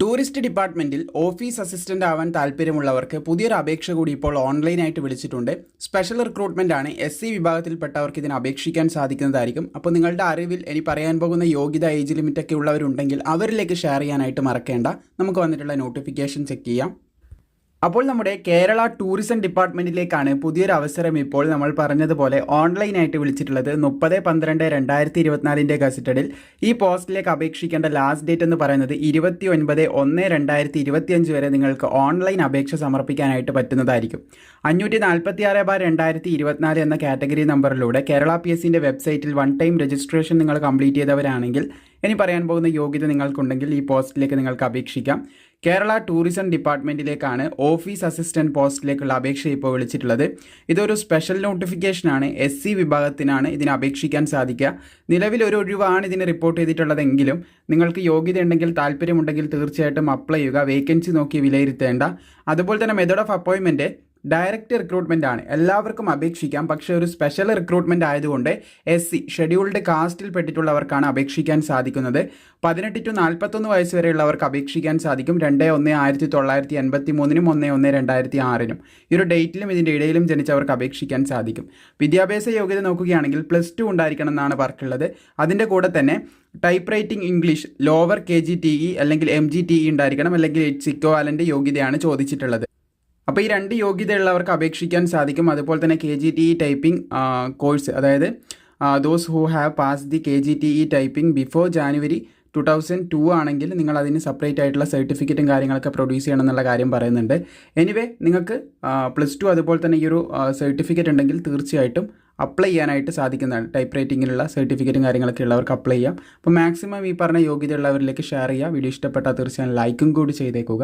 Tourist ഡിപ്പാർട്ട്മെന്റിൽ office assistant ആവാൻ താല്പര്യമുള്ളവർക്ക് പുതിയൊരു അപേക്ഷ കൂടി ഇപ്പോൾ ഓൺലൈനായിട്ട് വിളിച്ചിട്ടുണ്ട്. സ്പെഷ്യൽ റിക്രൂട്ട്മെന്റ് ആണ് എസ് സി വിഭാഗത്തിൽപ്പെട്ടവർക്ക് ഇതിന് അപേക്ഷിക്കാൻ സാധിക്കുന്നതായിരിക്കും. അപ്പോൾ നിങ്ങളുടെ അറിവിൽ ഇനി പറയാൻ പോകുന്ന യോഗ്യത ഏജ് ലിമിറ്റൊക്കെ ഉള്ളവരുണ്ടെങ്കിൽ അവരിലേക്ക് ഷെയർ ചെയ്യാനായിട്ട് മറക്കേണ്ട. നമുക്ക് വന്നിട്ടുള്ള നോട്ടിഫിക്കേഷൻ ചെക്ക് ചെയ്യാം. അപ്പോൾ നമ്മുടെ കേരള ടൂറിസം ഡിപ്പാർട്ട്മെന്റിലേക്കാണ് പുതിയൊരു അവസരം ഇപ്പോൾ നമ്മൾ പറഞ്ഞതുപോലെ ഓൺലൈനായിട്ട് വിളിച്ചിട്ടുള്ളത്. മുപ്പത് പന്ത്രണ്ട് രണ്ടായിരത്തി ഇരുപത്തിനാലിന്റെ ഗസറ്റഡിൽ ഈ പോസ്റ്റിലേക്ക് അപേക്ഷിക്കേണ്ട ലാസ്റ്റ് ഡേറ്റ് എന്ന് പറയുന്നത് ഇരുപത്തി ഒൻപത് ഒന്ന് രണ്ടായിരത്തി ഇരുപത്തിയഞ്ച് വരെ നിങ്ങൾക്ക് ഓൺലൈൻ അപേക്ഷ സമർപ്പിക്കാനായിട്ട് പറ്റുന്നതായിരിക്കും. അഞ്ഞൂറ്റി നാൽപ്പത്തി ആറ് ബാർ രണ്ടായിരത്തി ഇരുപത്തിനാല് എന്ന കാറ്റഗറി നമ്പറിലൂടെ കേരള പി എസ് വെബ്സൈറ്റിൽ വൺ ടൈം രജിസ്ട്രേഷൻ നിങ്ങൾ കംപ്ലീറ്റ് ചെയ്തവരാണെങ്കിൽ ഇനി പറയാൻ പോകുന്ന യോഗ്യത നിങ്ങൾക്കുണ്ടെങ്കിൽ ഈ പോസ്റ്റിലേക്ക് നിങ്ങൾക്ക് അപേക്ഷിക്കാം. കേരള ടൂറിസം ഡിപ്പാർട്ട്മെന്റിലേക്കാണ് ഓഫീസ് അസിസ്റ്റന്റ് പോസ്റ്റിലേക്കുള്ള അപേക്ഷ ഇപ്പോൾ വിളിച്ചിട്ടുള്ളത്. ഇതൊരു സ്പെഷ്യൽ നോട്ടിഫിക്കേഷനാണ്. എസ് സി വിഭാഗത്തിനാണ് ഇതിന് അപേക്ഷിക്കാൻ സാധിക്കുക. നിലവിൽ ഒരു ഒഴിവാണ് ഇതിന് റിപ്പോർട്ട് ചെയ്തിട്ടുള്ളതെങ്കിലും നിങ്ങൾക്ക് യോഗ്യത ഉണ്ടെങ്കിൽ താല്പര്യമുണ്ടെങ്കിൽ തീർച്ചയായിട്ടും അപ്ലൈ ചെയ്യുക. വേക്കൻസി നോക്കി വിലയിരുത്തേണ്ട. അതുപോലെ തന്നെ മെത്തേഡ് ഓഫ് അപ്പോയിൻമെന്റ് ഡയറക്റ്റ് റിക്രൂട്ട്മെന്റ് ആണ്. എല്ലാവർക്കും അപേക്ഷിക്കാം. പക്ഷേ ഒരു സ്പെഷ്യൽ റിക്രൂട്ട്മെന്റ് ആയതുകൊണ്ട് എസ് സി ഷെഡ്യൂൾഡ് കാസ്റ്റിൽ പെട്ടിട്ടുള്ളവർക്കാണ് അപേക്ഷിക്കാൻ സാധിക്കുന്നത്. പതിനെട്ട് ടു നാൽപ്പത്തൊന്ന് വയസ്സ് വരെയുള്ളവർക്ക് അപേക്ഷിക്കാൻ സാധിക്കും. രണ്ട് ഒന്ന് ആയിരത്തി തൊള്ളായിരത്തി എൺപത്തി മൂന്നിനും ഒന്ന് ഒന്ന് രണ്ടായിരത്തി ആറിനും ഈ ഒരു ഡേറ്റിലും ഇതിന്റെ ഇടയിലും ജനിച്ചവർക്ക് അപേക്ഷിക്കാൻ സാധിക്കും. വിദ്യാഭ്യാസ യോഗ്യത നോക്കുകയാണെങ്കിൽ പ്ലസ് ടു ഉണ്ടായിരിക്കണം എന്നാണ് പറക്കുള്ളത് അതിന്റെ കൂടെ തന്നെ type writing English lower K G T E അല്ലെങ്കിൽ എം ജി ടി ഇ ഉണ്ടായിരിക്കണം. അല്ലെങ്കിൽ സിക്കോ അലന്റെ യോഗ്യതയാണ് ചോദിച്ചിട്ടുള്ളത്. അപ്പോൾ ഈ രണ്ട് യോഗ്യതയുള്ളവർക്ക് അപേക്ഷിക്കാൻ സാധിക്കും. അതുപോലെ തന്നെ K G T E typing course അതായത് those who have pass the K G T E typing before January two thousand two ആണെങ്കിൽ നിങ്ങൾ അതിന് സെപ്പറേറ്റ് ആയിട്ടുള്ള സർട്ടിഫിക്കറ്റും കാര്യങ്ങളൊക്കെ പ്രൊഡ്യൂസ് ചെയ്യണം എന്നുള്ള കാര്യം പറയുന്നുണ്ട്. എനിവേ നിങ്ങൾക്ക് പ്ലസ് ടു അതുപോലെ തന്നെ ഈ ഒരു സർട്ടിഫിക്കറ്റ് ഉണ്ടെങ്കിൽ തീർച്ചയായിട്ടും അപ്ലൈ ചെയ്യാനായിട്ട് സാധിക്കുന്നതാണ്. ടൈപ്പ് റൈറ്റിങ്ങിലുള്ള സർട്ടിഫിക്കറ്റും കാര്യങ്ങളൊക്കെ ഉള്ളവർക്ക് അപ്ലൈ ചെയ്യാം. അപ്പോൾ മാക്സിമം ഈ പറഞ്ഞ യോഗ്യതയുള്ളവരിലേക്ക് ഷെയർ ചെയ്യുക വീഡിയോ ഇഷ്ടപ്പെട്ടാൽ തീർച്ചയായും ലൈക്കും കൂടി ചെയ്തേക്കുക.